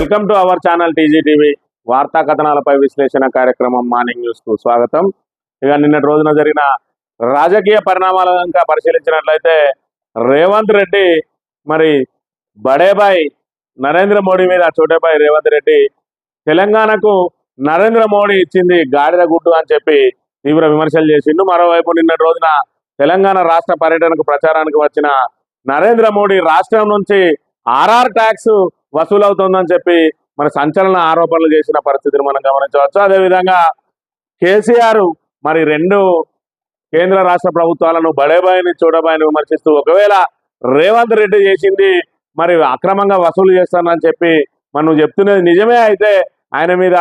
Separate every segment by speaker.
Speaker 1: Welcome to our channel TGTV వార్తా కథనాలపై విశ్లేషణ కార్యక్రమం మార్నింగ్ న్యూస్కు స్వాగతం. ఇక నిన్నటి రోజున జరిగిన రాజకీయ పరిణామాల కనుక పరిశీలించినట్లయితే రేవంత్ రెడ్డి మరి బడేబాయ్ నరేంద్ర మోడీ మీద చోటేబాయ్ రేవంత్ రెడ్డి తెలంగాణకు నరేంద్ర మోడీ ఇచ్చింది గాడిద గుడ్డు అని చెప్పి తీవ్ర విమర్శలు చేసిండు. మరోవైపు నిన్నటి రోజున తెలంగాణ రాష్ట్ర పర్యటనకు ప్రచారానికి వచ్చిన నరేంద్ర మోడీ రాష్ట్రం నుంచి ఆర్ఆర్ ట్యాక్స్ వసూలవుతోందని చెప్పి మన సంచలన ఆరోపణలు చేసిన పరిస్థితిని మనం గమనించవచ్చు. అదేవిధంగా కేసీఆర్ మరి రెండు కేంద్ర రాష్ట్ర ప్రభుత్వాలను బడేబాయిని చూడబాయిని విమర్శిస్తూ ఒకవేళ రేవంత్ రెడ్డి చేసింది మరి అక్రమంగా వసూలు చేస్తానని చెప్పి మనం చెప్తున్నది నిజమే అయితే ఆయన మీద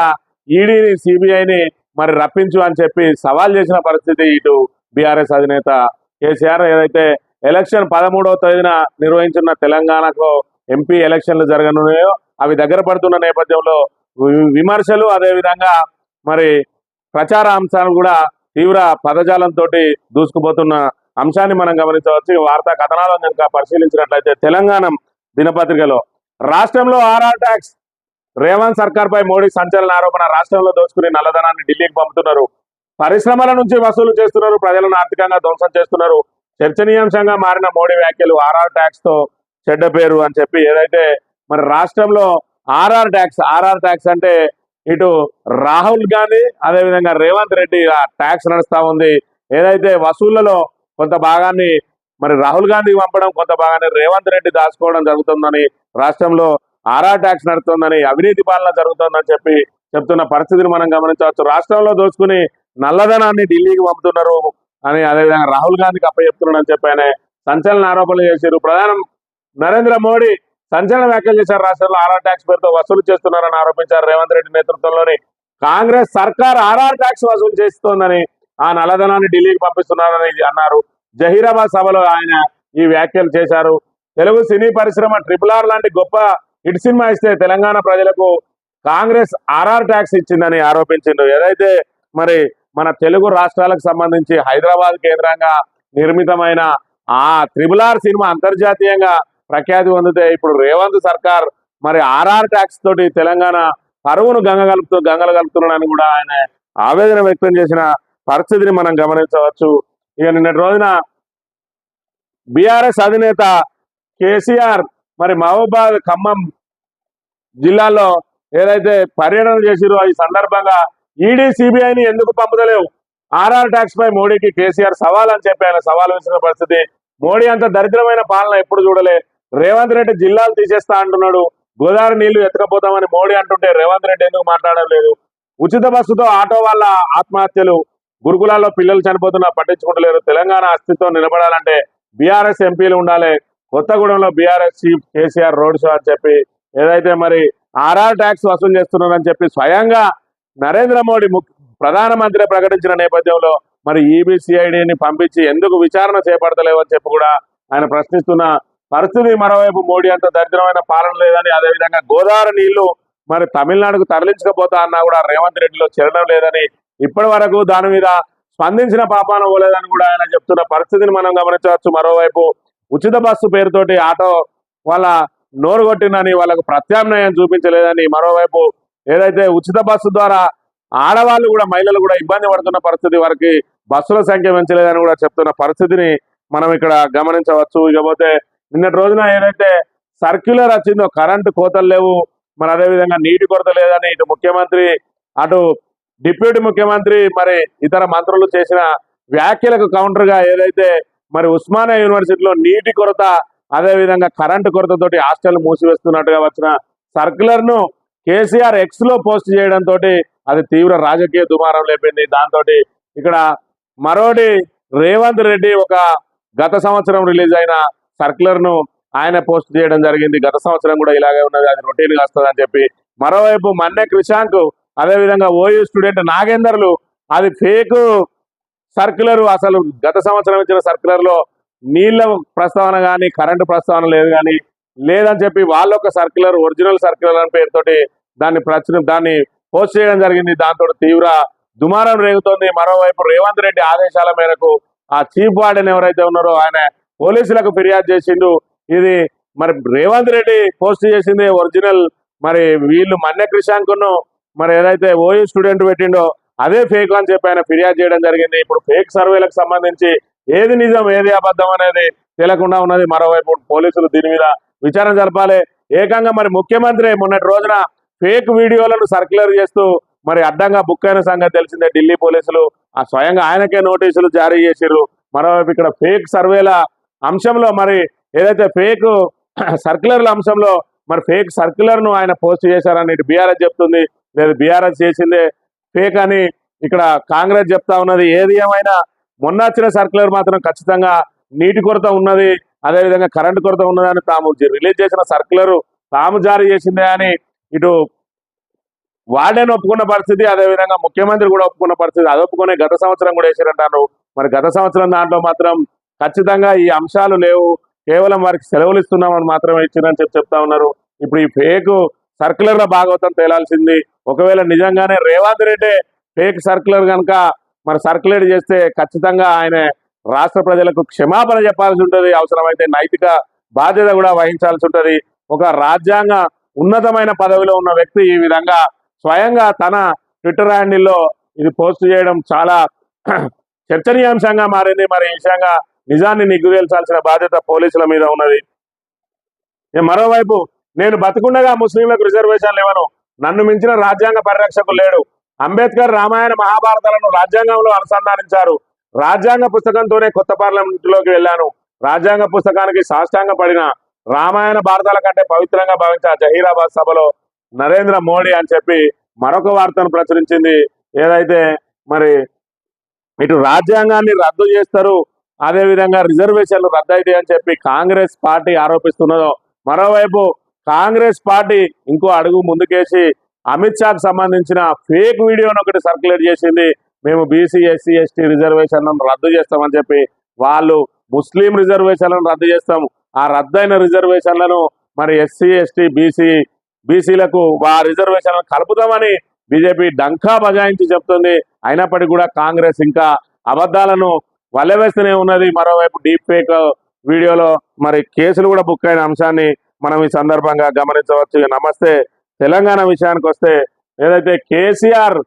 Speaker 1: ఈడీని సిబిఐని మరి రప్పించు అని చెప్పి సవాల్ చేసిన పరిస్థితి ఇటు బీఆర్ఎస్ అధినేత కేసీఆర్. ఏదైతే ఎలక్షన్ పదమూడవ తేదీన నిర్వహించిన తెలంగాణకు ఎంపీ ఎలక్షన్లు జరగనున్నాయో అవి దగ్గర పడుతున్న నేపథ్యంలో విమర్శలు అదేవిధంగా మరి ప్రచార అంశాలు కూడా తీవ్ర పదజాలంతో దూసుకుపోతున్న అంశాన్ని మనం గమనించవచ్చు. ఈ వార్తా కథనాలను కనుక పరిశీలించినట్లయితే తెలంగాణ దినపత్రికలో రాష్ట్రంలో ఆర్ఆర్ ట్యాక్స్ రేవంత్ సర్కార్ పై మోడీ సంచలన ఆరోపణ రాష్ట్రంలో దోచుకుని నల్లధనాన్ని ఢిల్లీకి పంపుతున్నారు. పరిశ్రమల నుంచి వసూలు చేస్తున్నారు ప్రజలను ఆర్థికంగా ధ్వంసం చేస్తున్నారు. చర్చనీయాంశంగా మారిన మోడీ వ్యాఖ్యలు ఆర్ఆర్ ట్యాక్స్తో చెడ్డ పేరు అని చెప్పి ఏదైతే మరి రాష్ట్రంలో ఆర్ఆర్ ట్యాక్స్ ఆర్ఆర్ ట్యాక్స్ అంటే ఇటు రాహుల్ గాంధీ అదేవిధంగా రేవంత్ రెడ్డి ఆ ట్యాక్స్ నడుస్తూ ఉంది. ఏదైతే వసూళ్ళలో కొంత భాగాన్ని మరి రాహుల్ గాంధీ పంపడం కొంత భాగాన్ని రేవంత్ రెడ్డి దాచుకోవడం జరుగుతుందని రాష్ట్రంలో ఆర్ఆర్ ట్యాక్స్ నడుస్తుందని అవినీతి పాలన జరుగుతుందని చెప్పి చెప్తున్న పరిస్థితిని మనం గమనించవచ్చు. రాష్ట్రంలో దోచుకుని నల్లధనాన్ని ఢిల్లీకి పంపుతున్నారు అని అదేవిధంగా రాహుల్ గాంధీకి అప్పచెప్తున్నాడు అని చెప్పి ఆయన సంచలన ఆరోపణలు చేశారు. ప్రధానం నరేంద్ర మోడీ సంచలన వ్యాఖ్యలు చేశారు రాష్ట్రంలో ఆర్ఆర్ ట్యాక్స్ పేరుతో వసూలు చేస్తున్నారని ఆరోపించారు రేవంత్ రెడ్డి నేతృత్వంలోని కాంగ్రెస్ సర్కార్ ఆర్ఆర్ ట్యాక్స్ వసూలు చేస్తోందని ఆ నల్లధనాన్ని ఢిల్లీకి పంపిస్తున్నారని అన్నారు. జహీరాబాద్ సభలో ఆయన ఈ వ్యాఖ్యలు చేశారు. తెలుగు సినీ పరిశ్రమ ట్రిపుల్ ఆర్ లాంటి గొప్ప హిట్ సినిమా ఇస్తే తెలంగాణ ప్రజలకు కాంగ్రెస్ ఆర్ఆర్ ట్యాక్స్ ఇచ్చిందని ఆరోపించిండు. ఏదైతే మరి మన తెలుగు రాష్ట్రాలకు సంబంధించి హైదరాబాద్ కేంద్రంగా నిర్మితమైన ఆ త్రిబుల్ ఆర్ సినిమా అంతర్జాతీయంగా ప్రఖ్యాతి పొందితే ఇప్పుడు రేవంత్ సర్కార్ మరి ఆర్ఆర్ ట్యాక్స్ తోటి తెలంగాణ కరువును గంగ కలుపుతూ గంగలు కలుపుతున్నాడని కూడా ఆయన ఆవేదన వ్యక్తం చేసిన పరిస్థితిని మనం గమనించవచ్చు. ఇక నిన్నటి రోజున బీఆర్ఎస్ అధినేత కేసీఆర్ మరి మహబూబాద్ ఖమ్మం జిల్లాలో ఏదైతే పర్యటన చేసిరో ఈ సందర్భంగా ఈడీ సిబిఐని ఎందుకు పంపుతలేవు? ఆర్ఆర్ ట్యాక్స్ పై మోడీకి కేసీఆర్ సవాల్ అని చెప్పి ఆయన సవాల్ వేసిన పరిస్థితి. మోడీ అంత దరిద్రమైన పాలన ఎప్పుడు చూడలే. రేవంత్ రెడ్డి జిల్లాలు తీసేస్తా అంటున్నాడు. గోదావరి నీళ్ళు ఎత్తకపోతామని మోడీ అంటుంటే రేవంత్ రెడ్డి ఎందుకు మాట్లాడడం లేదు? ఉచిత బస్సుతో ఆటో వాళ్ళ ఆత్మహత్యలు గురుకులాల్లో పిల్లలు చనిపోతున్నా పట్టించుకుంటలేరు. తెలంగాణ అస్తిత్వం నిలబడాలంటే బీఆర్ఎస్ ఎంపీలు ఉండాలి. కొత్తగూడెంలో BRS chief KCR road show అని చెప్పి ఏదైతే మరి ఆర్ఆర్ ట్యాక్స్ వసూలు చేస్తున్నారని చెప్పి స్వయంగా నరేంద్ర మోడీ ముఖ్య ప్రధానమంత్రి ప్రకటించిన నేపథ్యంలో మరి ఈబీసీఐడిని పంపించి ఎందుకు విచారణ చేపడతలేవని చెప్పి కూడా ఆయన ప్రశ్నిస్తున్న పరిస్థితి మరోవైపు మోడీ అంత దరిద్రమైన పాలన లేదని అదేవిధంగా గోదావరి నీళ్ళు మరి తమిళనాడుకు తరలించకపోతా అన్నా కూడా రేవంత్ రెడ్డిలో చేరడం లేదని ఇప్పటి వరకు దాని మీద స్పందించిన పాపాన పోలేదని కూడా ఆయన చెప్తున్న పరిస్థితిని మనం గమనించవచ్చు. మరోవైపు ఉచిత బస్సు పేరుతోటి ఆటో వాళ్ళ నోరు కొట్టిందని వాళ్ళకు ప్రత్యామ్నాయం చూపించలేదని మరోవైపు ఏదైతే ఉచిత బస్సు ద్వారా ఆడవాళ్ళు కూడా మహిళలు కూడా ఇబ్బంది పడుతున్న పరిస్థితి వారికి బస్సుల సంఖ్య పెంచలేదని కూడా చెప్తున్న పరిస్థితిని మనం ఇక్కడ గమనించవచ్చు. ఇకపోతే నిన్నటి రోజున ఏదైతే సర్క్యులర్ వచ్చిందో కరెంటు కోతలు లేవు మరి అదేవిధంగా నీటి కొరత లేదని ఇటు ముఖ్యమంత్రి అటు డిప్యూటీ ముఖ్యమంత్రి మరి ఇతర మంత్రులు చేసిన వ్యాఖ్యలకు కౌంటర్గా ఏదైతే మరి ఉస్మానియా యూనివర్సిటీలో నీటి కొరత అదే విధంగా కరెంటు కొరతతోటి హాస్టల్ మూసివేస్తున్నట్టుగా వచ్చిన సర్క్యులర్ను కేసీఆర్ ఎక్స్లో పోస్ట్ చేయడంతో అది తీవ్ర రాజకీయ దుమారం లేపింది. దాంతో ఇక్కడ మరోటి రేవంత్ రెడ్డి ఒక గత సంవత్సరం రిలీజ్ అయిన సర్క్యులర్ను ఆయన పోస్ట్ చేయడం జరిగింది. గత సంవత్సరం కూడా ఇలాగే ఉన్నది. అది రొటీన్గా వస్తుంది అని చెప్పి మరోవైపు మన్నె క్రిషాంక్ అదే విధంగా ఓయూ స్టూడెంట్ నాగేందర్లు అది ఫేక్ సర్క్యులర్. అసలు గత సంవత్సరం ఇచ్చిన సర్క్యులర్లో నీళ్ళ ప్రస్తావన కానీ కరెంటు ప్రస్తావన లేదు కానీ లేదని చెప్పి వాళ్ళ ఒక సర్క్యులర్ ఒరిజినల్ సర్క్యులర్ అని పేరుతోటి దాన్ని ప్రచుర దాన్ని పోస్ట్ చేయడం జరిగింది. దాంతో తీవ్ర దుమారం రేగుతోంది. మరోవైపు రేవంత్ రెడ్డి ఆదేశాల మేరకు ఆ చీఫ్ వార్డెన్ ఎవరైతే ఉన్నారో ఆయన పోలీసులకు ఫిర్యాదు చేసిండు. ఇది మరి రేవంత్ రెడ్డి పోస్ట్ చేసింది ఒరిజినల్. మరి వీళ్ళు మన్య క్రిషాంకును మరి ఏదైతే ఓయూ స్టూడెంట్ పెట్టిండో అదే ఫేక్ అని చెప్పి ఆయన ఫిర్యాదు చేయడం జరిగింది. ఇప్పుడు ఫేక్ సర్వేలకు సంబంధించి ఏది నిజం ఏది అబద్ధం అనేది తెలియకుండా ఉన్నది. మరోవైపు పోలీసులు దీని మీద విచారణ జరపాలి. ఏకంగా మరి ముఖ్యమంత్రి మొన్నటి రోజున ఫేక్ వీడియోలను సర్క్యులర్ చేస్తూ మరి అడ్డంగా బుక్ అయిన సంగతి తెలిసిందే. ఢిల్లీ పోలీసులు ఆ స్వయంగా ఆయనకే నోటీసులు జారీ చేసిర్రు. మరోవైపు ఇక్కడ ఫేక్ సర్వేల అంశంలో మరి ఏదైతే ఫేక్ సర్క్యులర్ల అంశంలో మరి ఫేక్ సర్క్యులర్ను ఆయన పోస్ట్ చేశారని ఇటు బీఆర్ఎస్ చెప్తుంది లేదు బీఆర్ఎస్ చేసిందే ఫేక్ అని ఇక్కడ కాంగ్రెస్ చెప్తా ఉన్నది. ఏది ఏమైనా మొన్న వచ్చిన సర్క్యులర్ మాత్రం ఖచ్చితంగా నీటి కొరత ఉన్నది అదేవిధంగా కరెంటు కొరత ఉన్నదని తాము రిలీజ్ చేసిన సర్క్యులర్ తాము జారీ చేసిందే అని ఇటు వార్డెన్ ఒప్పుకున్న పరిస్థితి అదేవిధంగా ముఖ్యమంత్రి కూడా ఒప్పుకున్న పరిస్థితి అది ఒప్పుకునే గత సంవత్సరం కూడా వేసారంటారు. మరి గత సంవత్సరం దాంట్లో మాత్రం ఖచ్చితంగా ఈ అంశాలు లేవు. కేవలం వారికి సెలవులు ఇస్తున్నామని మాత్రమే ఇచ్చిందని చెప్పి చెప్తా ఉన్నారు. ఇప్పుడు ఈ ఫేక్ సర్క్యులర్ల భాగవతం తేలాల్సింది. ఒకవేళ నిజంగానే రేవంత్ రెడ్డి ఫేక్ సర్క్యులర్ కనుక మరి సర్క్యులేట్ చేస్తే ఖచ్చితంగా ఆయన రాష్ట్ర ప్రజలకు క్షమాపణ చెప్పాల్సి ఉంటుంది. అవసరమైతే నైతిక బాధ్యత కూడా వహించాల్సి ఉంటుంది. ఒక రాజ్యాంగ ఉన్నతమైన పదవిలో ఉన్న వ్యక్తి ఈ విధంగా స్వయంగా తన ట్విట్టర్ హ్యాండిల్లో ఇది పోస్ట్ చేయడం చాలా చర్చనీయాంశంగా మారింది. మరి ఈ విషయంగా నిజాన్ని నిగ్గువేల్చాల్సిన బాధ్యత పోలీసుల మీద ఉన్నది. మరోవైపు నేను బతుకుండగా ముస్లింలకు రిజర్వేషన్లు ఇవ్వను నన్ను మించిన రాజ్యాంగ పరిరక్షకు లేడు. అంబేద్కర్ రామాయణ మహాభారతాలను రాజ్యాంగంలో అనుసంధానించారు. రాజ్యాంగ పుస్తకంతోనే కొత్త పార్లమెంటులోకి వెళ్ళాను. రాజ్యాంగ పుస్తకానికి సాష్టాంగ పడిన రామాయణ భారతాల కంటే పవిత్రంగా భావించిన జహీరాబాద్ సభలో నరేంద్ర మోడీ అని చెప్పి మరొక వార్తను ప్రచురించింది. ఏదైతే మరి ఇటు రాజ్యాంగాన్ని రద్దు చేస్తారు అదేవిధంగా రిజర్వేషన్లు రద్దు అని చెప్పి కాంగ్రెస్ పార్టీ ఆరోపిస్తున్నదో మరోవైపు కాంగ్రెస్ పార్టీ ఇంకో అడుగు ముందుకేసి అమిత్ షాకు సంబంధించిన ఫేక్ వీడియోను ఒకటి సర్క్యులేట్ చేసింది. మేము బీసీ ఎస్సీ ఎస్టీ రిజర్వేషన్లను రద్దు చేస్తామని చెప్పి వాళ్ళు ముస్లిం రిజర్వేషన్లను రద్దు చేస్తాం. ఆ రద్దయిన రిజర్వేషన్లను మరి ఎస్సీ ఎస్టీ బీసీ బీసీలకు ఆ రిజర్వేషన్లను కలుపుతామని బీజేపీ డంకా బజాయించి చెప్తుంది. అయినప్పటికీ కూడా కాంగ్రెస్ ఇంకా అబద్ధాలను వల్లవేస్తూనే ఉన్నది మరోవైపు డీప్ ఫేక్ వీడియోలో మరి కేసులు కూడా బుక్ అయిన అంశాన్ని మనం ఈ సందర్భంగా గమనించవచ్చు. నమస్తే తెలంగాణ విషయానికి వస్తే ఏదైతే కేసీఆర్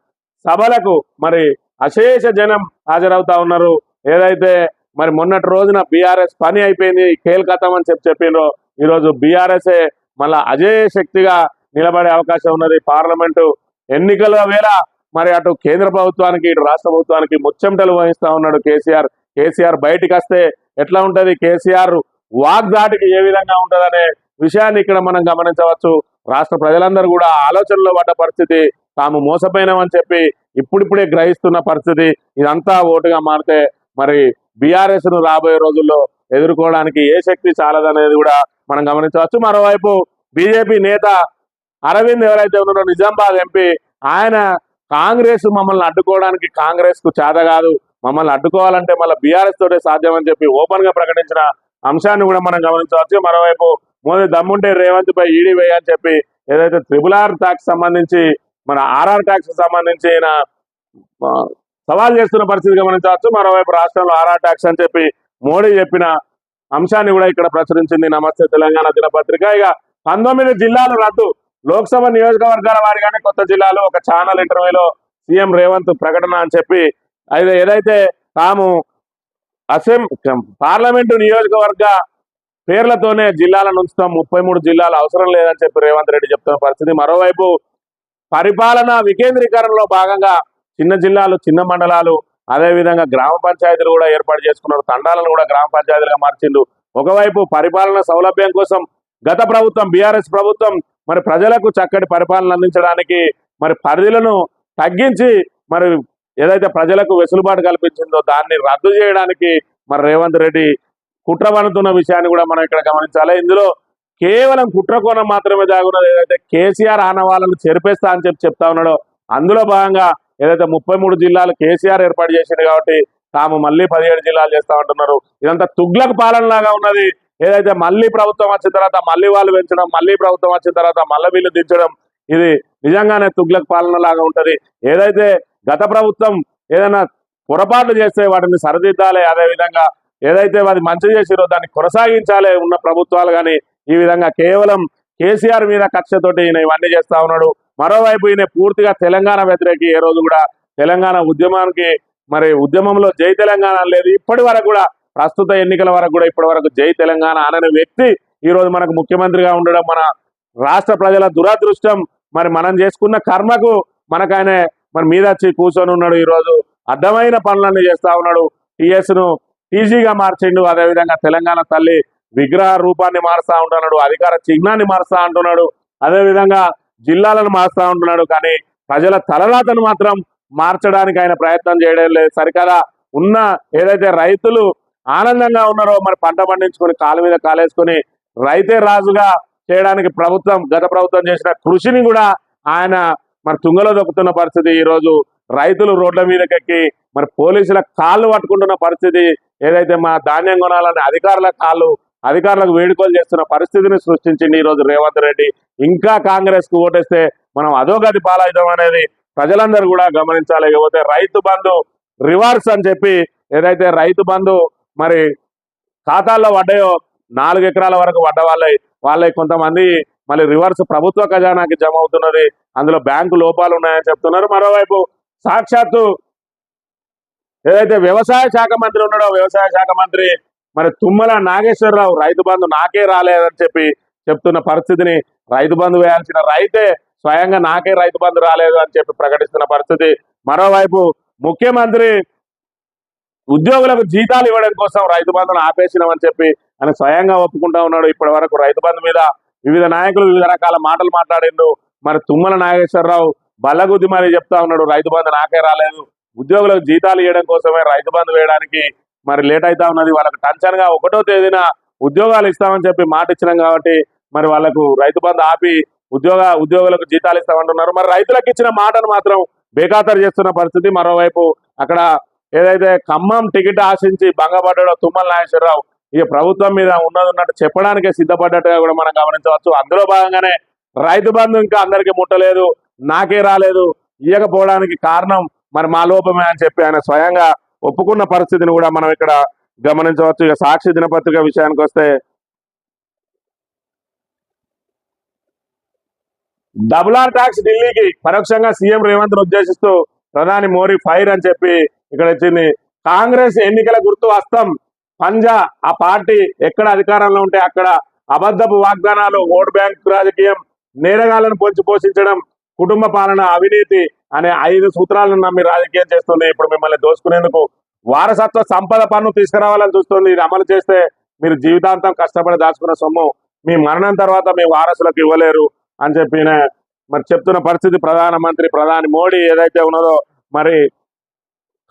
Speaker 1: సభలకు మరి అశేష జనం హాజరవుతా ఉన్నారు ఏదైతే మరి మొన్నటి రోజున బీఆర్ఎస్ పని అయిపోయింది కేల్కతం అని చెప్పి చెప్పిండ్రు ఈరోజు బీఆర్ఎస్ఏ మళ్ళా అజేయ శక్తిగా నిలబడే అవకాశం ఉన్నది. పార్లమెంటు ఎన్నికల వేళ మరి అటు కేంద్ర ప్రభుత్వానికి ఇటు రాష్ట్ర ప్రభుత్వానికి ముచ్చెమటలు వహిస్తా ఉన్నాడు కేసీఆర్. కేసీఆర్ బయటికి వస్తే ఎట్లా ఉంటుంది? కేసీఆర్ వాగ్దాటికి ఏ విధంగా ఉంటుందనే విషయాన్ని ఇక్కడ మనం గమనించవచ్చు. రాష్ట్ర ప్రజలందరూ కూడా ఆలోచనలో పడ్డ పరిస్థితి తాము మోసపోయినామని చెప్పి ఇప్పుడిప్పుడే గ్రహిస్తున్న పరిస్థితి. ఇదంతా ఓటుగా మారితే మరి బీఆర్ఎస్ను రాబోయే రోజుల్లో ఎదుర్కోవడానికి ఏ శక్తి చాలదనేది కూడా మనం గమనించవచ్చు. మరోవైపు బీజేపీ నేత అరవింద్ ఎవరైతే ఉన్నారో నిజామాబాద్ ఎంపీ ఆయన కాంగ్రెస్ మమ్మల్ని అడ్డుకోవడానికి కాంగ్రెస్కు చేత కాదు. మమ్మల్ని అడ్డుకోవాలంటే మళ్ళీ బీఆర్ఎస్ తోటే సాధ్యం అని చెప్పి ఓపెన్గా ప్రకటించిన అంశాన్ని కూడా మనం గమనించవచ్చు. మరోవైపు మోదీ దమ్ముంటే రేవంత్ పై ఈడీ వేయ అని చెప్పి ఏదైతే త్రిబుల్ ఆర్ ట్యాక్స్ సంబంధించి మన ఆర్ఆర్ ట్యాక్స్ సంబంధించి సవాల్ చేస్తున్న పరిస్థితి గమనించవచ్చు. మరోవైపు రాష్ట్రంలో ఆర్ఆర్ ట్యాక్స్ అని చెప్పి మోడీ చెప్పిన అంశాన్ని కూడా ఇక్కడ ప్రచురించింది నమస్తే తెలంగాణ దినపత్రిక. ఇక పంతొమ్మిది జిల్లాలు రద్దు. లోక్సభ నియోజకవర్గాల వారిగానే కొత్త జిల్లాలు ఒక ఛానల్ ఇంటర్వ్యూలో సీఎం రేవంత్ ప్రకటన అని చెప్పి అయితే ఏదైతే తాము అసెంబ్లీ పార్లమెంటు నియోజకవర్గ పేర్లతోనే జిల్లాలను ఉంచుతాం ముప్పై మూడు జిల్లాలు అవసరం లేదని చెప్పి రేవంత్ రెడ్డి చెప్తున్న పరిస్థితి. మరోవైపు పరిపాలన వికేంద్రీకరణలో భాగంగా చిన్న జిల్లాలు చిన్న మండలాలు అదేవిధంగా గ్రామ పంచాయతీలు కూడా ఏర్పాటు చేసుకున్నారు. తండాలను కూడా గ్రామ పంచాయతీలుగా మార్చిండు ఒకవైపు పరిపాలన సౌలభ్యం కోసం గత ప్రభుత్వం బీఆర్ఎస్ ప్రభుత్వం మరి ప్రజలకు చక్కటి పరిపాలన అందించడానికి మరి పరిధులను తగ్గించి మరి ఏదైతే ప్రజలకు వెసులుబాటు కల్పించిందో దాన్ని రద్దు చేయడానికి మరి రేవంత్ రెడ్డి కుట్ర పడుతున్న విషయాన్ని కూడా మనం ఇక్కడ గమనించాలి. ఇందులో కేవలం కుట్ర కోణం మాత్రమే దాగున్నది. ఏదైతే కేసీఆర్ ఆనవాళ్ళను చెరిపేస్తా అని చెప్పి చెప్తా ఉన్నాడో అందులో భాగంగా ఏదైతే ముప్పై మూడు జిల్లాలు కేసీఆర్ ఏర్పాటు చేసింది కాబట్టి తాము మళ్ళీ పదిహేడు జిల్లాలు చేస్తా ఉంటున్నారు. ఇదంతా తుగ్లకు పాలన లాగా ఉన్నది. ఏదైతే మళ్ళీ ప్రభుత్వం వచ్చిన తర్వాత మళ్ళీ వాళ్ళు పెంచడం మళ్ళీ ప్రభుత్వం వచ్చిన తర్వాత మళ్ళీ వీళ్ళు దించడం ఇది నిజంగానే తుగ్లక్ పాలన లాగా ఉంటుంది. ఏదైతే గత ప్రభుత్వం ఏదైనా పొరపాట్లు చేస్తే వాటిని సరిదిద్దాలి అదే విధంగా ఏదైతే అది మంచి చేసిరో దాన్ని కొనసాగించాలి ఉన్న ప్రభుత్వాలు కానీ ఈ విధంగా కేవలం కేసీఆర్ మీద కక్షతోటి ఈయన ఇవన్నీ చేస్తా ఉన్నాడు. మరోవైపు ఈయన పూర్తిగా తెలంగాణ వ్యతిరేకి ఏ రోజు కూడా తెలంగాణ ఉద్యమానికి మరి ఉద్యమంలో జై తెలంగాణ లేదు. ఇప్పటి వరకు కూడా ప్రస్తుత ఎన్నికల వరకు కూడా ఇప్పటి వరకు జై తెలంగాణ అనే వ్యక్తి ఈరోజు మనకు ముఖ్యమంత్రిగా ఉండడం మన రాష్ట్ర ప్రజల దురదృష్టం. మరి మనం చేసుకున్న కర్మకు మనకు ఆయన మరి మీద వచ్చి కూర్చొని ఉన్నాడు ఈరోజు అర్థమైన పనులన్నీ చేస్తా ఉన్నాడు. టీఎస్ను టీజీగా మార్చిండు. అదేవిధంగా తెలంగాణ తల్లి విగ్రహ రూపాన్ని మారుస్తా ఉంటున్నాడు. అధికార చిహ్నాన్ని మారుస్తా అంటున్నాడు అదేవిధంగా జిల్లాలను మారుస్తా ఉంటున్నాడు. కానీ ప్రజల తలరాతను మాత్రం మార్చడానికి ఆయన ప్రయత్నం చేయడం లేదు. సరికదా ఉన్న ఏదైతే రైతులు ఆనందంగా ఉన్నారో మరి పంట పండించుకొని కాలు మీద కాలేసుకొని రైతే రాజుగా చేయడానికి ప్రభుత్వం గత ప్రభుత్వం చేసిన కృషిని కూడా ఆయన మరి తుంగలో దొక్కుతున్న పరిస్థితి. ఈరోజు రైతులు రోడ్ల మీదకెక్కి మరి పోలీసుల కాళ్ళు పట్టుకుంటున్న పరిస్థితి. ఏదైతే మా ధాన్యం కొనాలని అధికారుల కాళ్ళు అధికారులకు వేడుకలు చేస్తున్న పరిస్థితిని సృష్టించింది ఈ రోజు రేవంత్ రెడ్డి. ఇంకా కాంగ్రెస్కు ఓటేస్తే మనం అధోగతి పాలవుతాం అనేది ప్రజలందరూ కూడా గమనించాలి. ఇకపోతే రైతు బంధు రివర్స్ అని చెప్పి ఏదైతే రైతు బంధు మరి ఖాతాల్లో పడ్డాయో నాలుగు ఎకరాల వరకు పడ్డ వాళ్ళై వాళ్ళై కొంతమంది మళ్ళీ రివర్స్ ప్రభుత్వ ఖజానాకి జమ అవుతున్నది. అందులో బ్యాంకు లోపాలు ఉన్నాయని చెప్తున్నారు. మరోవైపు సాక్షాత్తు ఏదైతే వ్యవసాయ శాఖ మంత్రి ఉన్నాడో వ్యవసాయ శాఖ మంత్రి మరి తుమ్మల నాగేశ్వరరావు రైతు బంధు నాకే రాలేదని చెప్పి చెప్తున్న పరిస్థితిని రైతు బంధు వేయాల్సిన రైతే స్వయంగా నాకే రైతు బంధు రాలేదు అని చెప్పి ప్రకటిస్తున్న పరిస్థితి. మరోవైపు ముఖ్యమంత్రి ఉద్యోగులకు జీతాలు ఇవ్వడం కోసం రైతు బంధును ఆపేసినామని చెప్పి ఆయన స్వయంగా ఒప్పుకుంటా ఉన్నాడు. ఇప్పటి వరకు రైతు బంధు మీద వివిధ నాయకులు వివిధ రకాల మాటలు మాట్లాడిండు. మరి తుమ్మల నాగేశ్వరరావు బల్లగుద్ది మరి చెప్తా ఉన్నాడు రైతు బంధు నాకే రాలేదు. ఉద్యోగులకు జీతాలు ఇవ్వడం కోసమే రైతు బంధు వేయడానికి మరి లేట్ అవుతా ఉన్నది. వాళ్ళకు టెన్షన్గా ఒకటో తేదీన ఉద్యోగాలు ఇస్తామని చెప్పి మాట ఇచ్చినాం కాబట్టి మరి వాళ్ళకు రైతు బంధు ఆపి ఉద్యోగ ఉద్యోగులకు జీతాలు ఇస్తామంటున్నారు. మరి రైతులకు ఇచ్చిన మాటను మాత్రం బేఖాతరు చేస్తున్న పరిస్థితి. మరోవైపు అక్కడ ఏదైతే ఖమ్మం టికెట్ ఆశించి భంగపడ్డాడో తుమ్మల నాగేశ్వరరావు ఇక ప్రభుత్వం మీద ఉన్నది ఉన్నట్టు చెప్పడానికే సిద్ధపడ్డట్టుగా కూడా మనం గమనించవచ్చు. అందులో భాగంగానే రైతు బంధు ఇంకా అందరికీ ముట్టలేదు నాకే రాలేదు ఇవ్వకపోవడానికి కారణం మరి మా లోపమే అని చెప్పి ఆయన స్వయంగా ఒప్పుకున్న పరిస్థితిని కూడా మనం ఇక్కడ గమనించవచ్చు. ఇక సాక్షి దినపత్రిక విషయానికి వస్తే డబుల్ ఆర్ ట్యాక్స్ ఢిల్లీకి పరోక్షంగా సీఎం రేవంత్ ఉద్దేశిస్తూ ప్రధాని మోరీ ఫైర్ అని చెప్పి ఇక్కడ వచ్చింది. కాంగ్రెస్ ఎన్నికల గుర్తు వస్తాం పంజా ఆ పార్టీ ఎక్కడ అధికారంలో ఉంటే అక్కడ అబద్ధపు వాగ్దానాలు ఓట్ బ్యాంక్ రాజకీయం నేరగాళ్ళను పొంచి పోషించడం కుటుంబ పాలన అవినీతి అనే ఐదు సూత్రాలను నమ్మి రాజకీయం చేస్తుంది. ఇప్పుడు మిమ్మల్ని దోసుకునేందుకు వారసత్వ సంపద పన్ను తీసుకురావాలని చూస్తుంది. ఇది అమలు చేస్తే మీరు జీవితాంతం కష్టపడి దాచుకున్న సొమ్ము. మీ మరణం తర్వాత మీ వారసులకు ఇవ్వలేరు అని చెప్పిన మరి చెప్తున్న పరిస్థితి ప్రధానమంత్రి ప్రధాని మోడీ ఏదైతే ఉన్నదో మరి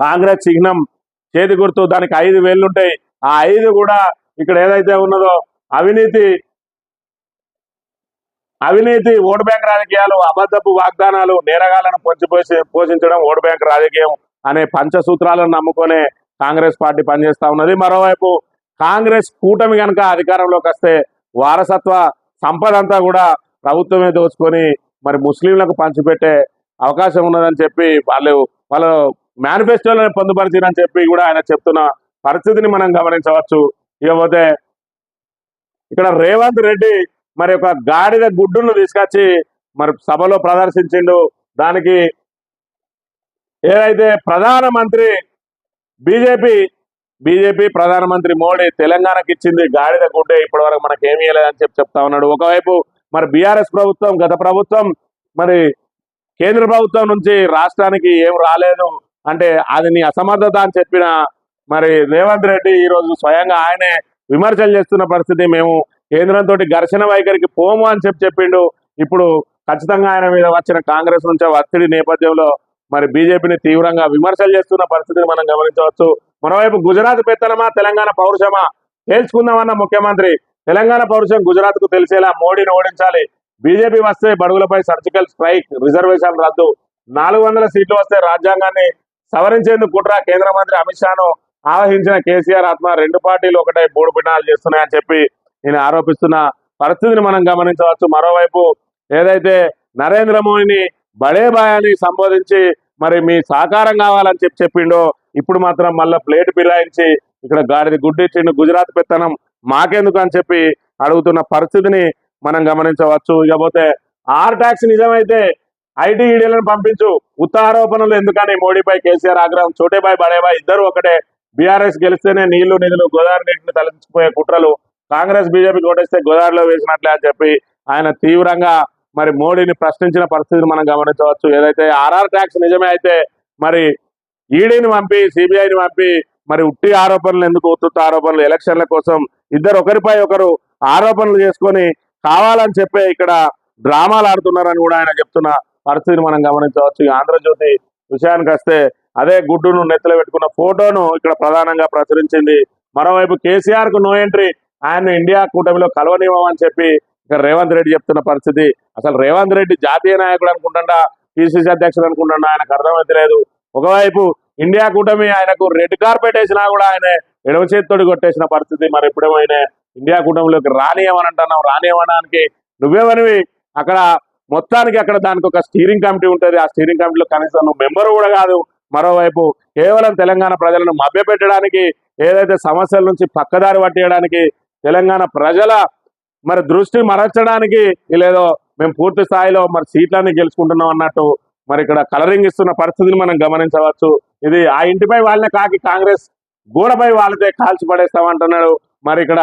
Speaker 1: కాంగ్రెస్ చిహ్నం చేతి గుర్తు దానికి ఐదు వేళ్ళు ఉంటాయి ఆ ఐదు కూడా ఇక్కడ ఏదైతే ఉన్నదో అవినీతి అవినీతి ఓటు బ్యాంక్ రాజకీయాలు అబద్ధపు వాగ్దానాలు నేరగాళ్ళను పొంచి పోసి పోషించడం ఓటు బ్యాంక్ రాజకీయం అనే పంచసూత్రాలను నమ్ముకునే కాంగ్రెస్ పార్టీ పనిచేస్తా ఉన్నది. మరోవైపు కాంగ్రెస్ కూటమి కనుక అధికారంలోకి వస్తే వారసత్వ సంపద అంతా కూడా ప్రభుత్వమే దోచుకొని మరి ముస్లింలకు పంచిపెట్టే అవకాశం ఉన్నదని చెప్పి వాళ్ళు వాళ్ళు మేనిఫెస్టోలో పొందుపరిచిరని చెప్పి కూడా ఆయన చెప్తున్న పరిస్థితిని మనం గమనించవచ్చు. ఇకపోతే ఇక్కడ రేవంత్ రెడ్డి మరి ఒక గాడిద గుడ్డును తీసుకొచ్చి మరి సభలో ప్రదర్శించిండు. దానికి ఏదైతే ప్రధానమంత్రి బీజేపీ బీజేపీ ప్రధానమంత్రి మోడీ తెలంగాణకి ఇచ్చింది గాడిద గుడ్డే ఇప్పటి వరకు మనకి ఏమీ లేదని చెప్పి చెప్తా ఉన్నాడు. ఒకవైపు మరి బీఆర్ఎస్ ప్రభుత్వం గత ప్రభుత్వం మరి కేంద్ర ప్రభుత్వం నుంచి రాష్ట్రానికి ఏం రాలేదు. అంటే అది నీ అసమర్థత అని చెప్పిన మరి రేవంత్ రెడ్డి ఈ రోజు స్వయంగా ఆయనే విమర్శలు చేస్తున్న పరిస్థితి మేము కేంద్రంతో ఘర్షణ వైఖరికి పోము అని చెప్పి చెప్పిండు. ఇప్పుడు ఖచ్చితంగా ఆయన మీద వచ్చిన కాంగ్రెస్ నుంచి ఒత్తిడి నేపథ్యంలో మరి బీజేపీని తీవ్రంగా విమర్శలు చేస్తున్న పరిస్థితిని మనం గమనించవచ్చు. మరోవైపు గుజరాత్ పెత్తనమా తెలంగాణ పౌరుషమా తేల్చుకుందామన్న ముఖ్యమంత్రి తెలంగాణ పౌరుషం గుజరాత్కు తెలిసేలా మోడీని ఓడించాలి. బీజేపీ వస్తే బడుగులపై సర్జికల్ స్ట్రైక్ రిజర్వేషన్ రద్దు. నాలుగు వందల సీట్లు వస్తే రాజ్యాంగాన్ని సవరించేందుకు కుట్ర కేంద్ర మంత్రి అమిత్ షాను ఆవహించిన కేసీఆర్ ఆత్మ రెండు పార్టీలు ఒకటే మూడు పిన్నాలు చేస్తున్నాయని చెప్పి ఈయన ఆరోపిస్తున్న పరిస్థితిని మనం గమనించవచ్చు. మరోవైపు ఏదైతే నరేంద్ర మోడీని బడే బాయ్ సంబోధించి మరి మీ సహకారం కావాలని చెప్పి చెప్పిండో ఇప్పుడు మాత్రం మళ్ళీ ప్లేట్ పిరాయించి ఇక్కడ గాడిది గుడ్డిచ్చిండు గుజరాత్ పెత్తనం మాకెందుకు అని చెప్పి అడుగుతున్న పరిస్థితిని మనం గమనించవచ్చు. ఇకపోతే ఆర్ ట్యాక్స్ నిజమైతే ఐటీ ఈడీలను పంపించు. ఉత్తారోపణలు ఎందుకని మోడీపై కేసీఆర్ ఆగ్రహం? చోటేబాయ్ బడేబాయ్ ఇద్దరు ఒకటే. బీఆర్ఎస్ గెలిస్తేనే నీళ్ళు నిధులు గోదావరి నీటిని తలెత్తుకుపోయే కుట్రలు కాంగ్రెస్ బీజేపీ ఓటేస్తే గోదావరిలో వేసినట్లే అని చెప్పి ఆయన తీవ్రంగా మరి మోడీని ప్రశ్నించిన పరిస్థితిని మనం గమనించవచ్చు. ఏదైతే ఆర్ఆర్ ట్యాక్స్ నిజమే అయితే మరి ఈడీని పంపి సిబిఐని పంపి మరి ఉట్టి ఆరోపణలు ఎందుకు ఉత్తుత్త ఆరోపణలు ఎలక్షన్ల కోసం ఇద్దరు ఒకరిపై ఒకరు ఆరోపణలు చేసుకొని కావాలని చెప్పే ఇక్కడ డ్రామాలు ఆడుతున్నారని కూడా ఆయన చెప్తున్నా. పరిస్థితిని మనం గమనించవచ్చు. ఆంధ్రజ్యోతి విషయానికి వస్తే అదే గుడ్డును నెత్తిలో పెట్టుకున్న ఫోటోను ఇక్కడ ప్రధానంగా ప్రచురించింది. మరోవైపు కేసీఆర్కు నో ఎంట్రీ ఆయన ఇండియా కూటమిలో కలవనివ్వమని చెప్పి ఇక్కడ రేవంత్ రెడ్డి చెప్తున్న పరిస్థితి. అసలు రేవంత్ రెడ్డి జాతీయ నాయకుడు అనుకుంటుండా పిసిసి అధ్యక్షుడు అనుకుంటున్నా ఆయనకు అర్థమైతే లేదు. ఒకవైపు ఇండియా కూటమి ఆయనకు రెడ్ కార్పెట్ వేసినా కూడా ఆయన ఎడవ చేతితోడి కొట్టేసిన పరిస్థితి. మరి ఎప్పుడేమో ఆయన ఇండియా కూటమిలోకి రానియమని అంటున్నాం. రానియమనడానికి నువ్వేమనివి? అక్కడ మొత్తానికి అక్కడ దానికి ఒక స్టీరింగ్ కమిటీ ఉంటుంది. ఆ స్టీరింగ్ కమిటీలో కనీసం నువ్వు మెంబర్ కూడా కాదు. మరోవైపు కేవలం తెలంగాణ ప్రజలను మభ్యపెట్టడానికి ఏదైతే సమస్యల నుంచి పక్కదారి పట్టేయడానికి తెలంగాణ ప్రజల మరి దృష్టి మరచడానికి లేదో మేము పూర్తి స్థాయిలో మరి సీట్లన్నీ గెలుచుకుంటున్నాం అన్నట్టు మరి ఇక్కడ కలరింగ్ ఇస్తున్న పరిస్థితిని మనం గమనించవచ్చు. ఇది ఆ ఇంటిపై వాళ్ళనే కాకి కాంగ్రెస్ గోడపై వాళ్ళతే కాల్చి పడేస్తామంటున్నాడు. మరి ఇక్కడ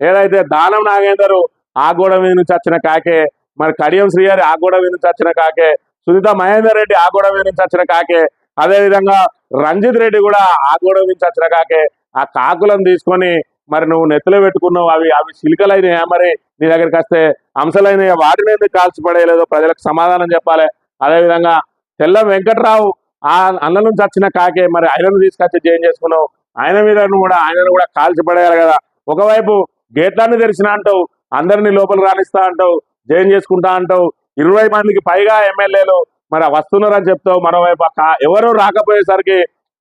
Speaker 1: ఏదైతే దానం నాగేందరు ఆ గోడ మీద నుంచి వచ్చిన కాకే మరి కడియం శ్రీహరి ఆ గోడ మీద నుంచి వచ్చిన కాకే సునీత మహేందర్ రెడ్డి ఆ గోడ మీద నుంచి వచ్చిన కాకే అదేవిధంగా రంజిత్ రెడ్డి కూడా ఆ గోడ నుంచి వచ్చిన కాకే ఆ కాకులను తీసుకొని మరి నువ్వు నెత్తిలో పెట్టుకున్నావు అవి అవి చిలుకలైనయా మరి? నీ దగ్గరికి వస్తే అంశాలైన వాటిని ఎందుకు కాల్చిపడేయలేదు? ప్రజలకు సమాధానం చెప్పాలి. అదేవిధంగా తెల్ల వెంకట్రావు ఆ అన్న నుంచి వచ్చిన కాకే మరి ఆయనను తీసుకొచ్చి జయం చేసుకున్నావు. ఆయన మీద కూడా ఆయనను కూడా కాల్చిపడేయాలి కదా. ఒకవైపు గేట్లన్నీ తెరిచిన అంటావు అందరినీ లోపల రాణిస్తా అంటావు. జైన్ చేసుకుంటా అంటావు. ఇరవై మందికి పైగా ఎమ్మెల్యేలు మరి వస్తున్నారని చెప్తావు. మరోవైపు ఎవరు రాకపోయేసరికి